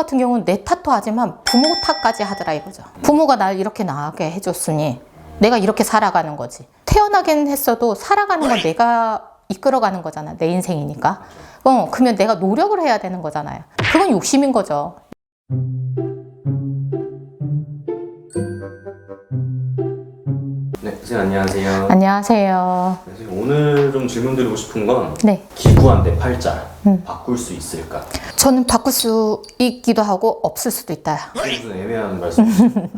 같은 경우는 내 탓도 하지만 부모 탓까지 하더라 이거죠. 부모가 날 이렇게 나게 해줬으니 내가 이렇게 살아가는 거지. 태어나긴 했어도 살아가는 건 내가 이끌어가는 거잖아. 내 인생이니까. 어, 그러면 내가 노력을 해야 되는 거잖아요. 그건 욕심인 거죠. 네, 선생님 안녕하세요. 안녕하세요. 선생님, 오늘 좀 질문 드리고 싶은 건 네. 기구한 내 팔자 음. 바꿀 수 있을까? 저는 바꿀 수 있기도 하고 없을 수도 있다. 무슨 애매한 말씀.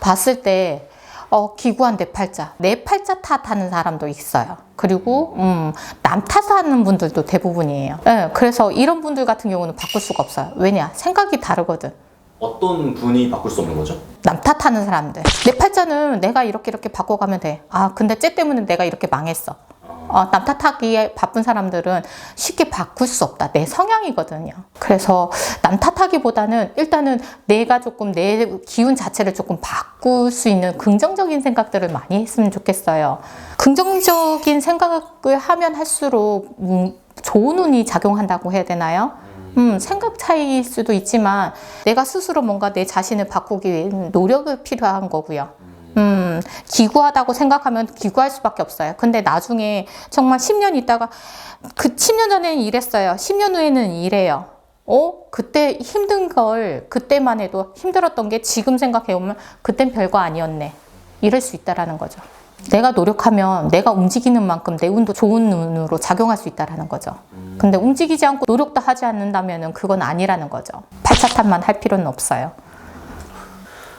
봤을 때 어, 기구한 내 팔자, 내 팔자 탓하는 사람도 있어요. 그리고 음, 남 탓하는 분들도 대부분이에요. 예, 그래서 이런 분들 같은 경우는 바꿀 수가 없어요. 왜냐? 생각이 다르거든. 어떤 분이 바꿀 수 없는 거죠? 남 탓하는 사람들. 내 팔자는 내가 이렇게 이렇게 바꿔가면 돼. 아, 근데 쟤 때문에 내가 이렇게 망했어. 어, 남 탓하기에 바쁜 사람들은 쉽게 바꿀 수 없다. 내 성향이거든요. 그래서 남 탓하기보다는 일단은 내가 조금 내 기운 자체를 조금 바꿀 수 있는 긍정적인 생각들을 많이 했으면 좋겠어요. 긍정적인 생각을 하면 할수록 음, 좋은 운이 작용한다고 해야 되나요? 음, 생각 차이일 수도 있지만 내가 스스로 뭔가 내 자신을 바꾸기 위해 노력을 필요한 거고요. 음, 기구하다고 생각하면 기구할 수밖에 없어요. 근데 나중에 정말 10년 있다가 그 10년 전에는 이랬어요. 10년 후에는 이래요. 어? 그때 힘든 걸 그때만 해도 힘들었던 게 지금 생각해 보면 그땐 별거 아니었네. 이럴 수 있다라는 거죠. 내가 노력하면 내가 움직이는 만큼 내 운도 좋은 운으로 작용할 수 있다라는 거죠. 근데 움직이지 않고 노력도 하지 않는다면 그건 아니라는 거죠. 팔차탄만 할 필요는 없어요.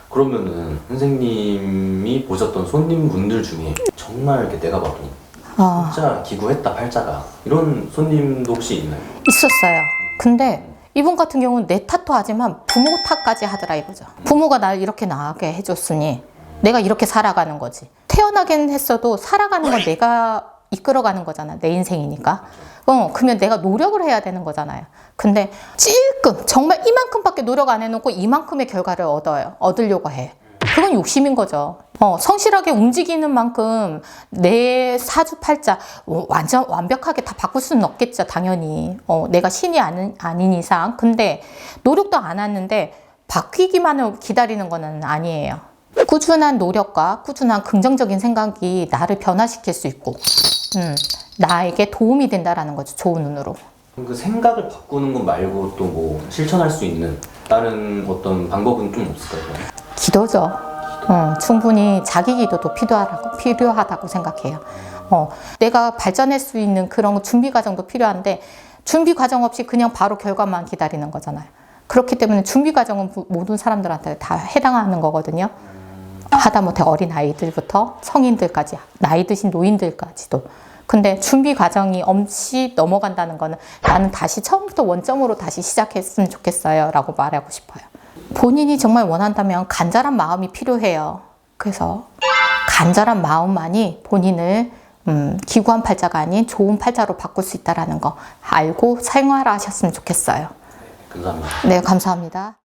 그러면은 선생님이 보셨던 손님분들 중에 정말 이렇게 내가 봐도 아. 진짜 기구했다 팔자가 이런 손님도 혹시 있나요? 있었어요. 근데 이분 같은 경우는 내 탓도 하지만 부모 탓까지 하더라 이거죠. 부모가 날 이렇게 나게 해줬으니 내가 이렇게 살아가는 거지. 태어나긴 했어도 살아가는 건 내가 이끌어가는 거잖아. 내 인생이니까. 어, 그러면 내가 노력을 해야 되는 거잖아요. 근데 찔끔 정말 이만큼밖에 노력 안 해놓고 이만큼의 결과를 얻어요. 얻으려고 해. 그건 욕심인 거죠. 어, 성실하게 움직이는 만큼 내 사주팔자 어, 완전 완벽하게 다 바꿀 수는 없겠죠, 당연히. 어, 내가 신이 아닌, 아닌 이상. 근데 노력도 안 하는데 바뀌기만을 기다리는 거는 아니에요. 꾸준한 노력과 꾸준한 긍정적인 생각이 나를 변화시킬 수 있고, 음, 나에게 도움이 된다라는 거죠, 좋은. 그럼 그 생각을 바꾸는 것 말고 또 뭐 실천할 수 있는 다른 어떤 방법은 좀 없을까요? 기도죠. 어, 충분히 자기 기도도 필요하다고, 필요하다고 생각해요. 어, 내가 발전할 수 있는 그런 준비 과정도 필요한데 준비 과정 없이 그냥 바로 결과만 기다리는 거잖아요. 그렇기 때문에 준비 과정은 부- 모든 사람들한테 다 해당하는 거거든요. 하다못해 어린 아이들부터 성인들까지 나이 드신 노인들까지도. 근데 준비 과정이 없이 넘어간다는 거는 나는 다시 처음부터 원점으로 다시 시작했으면 좋겠어요. 라고 말하고 싶어요. 본인이 정말 원한다면 간절한 마음이 필요해요. 그래서 간절한 마음만이 본인을 음, 기구한 팔자가 아닌 좋은 팔자로 바꿀 수 있다는 거 알고 사용하라 하셨으면 좋겠어요. 감사합니다. 네, 감사합니다.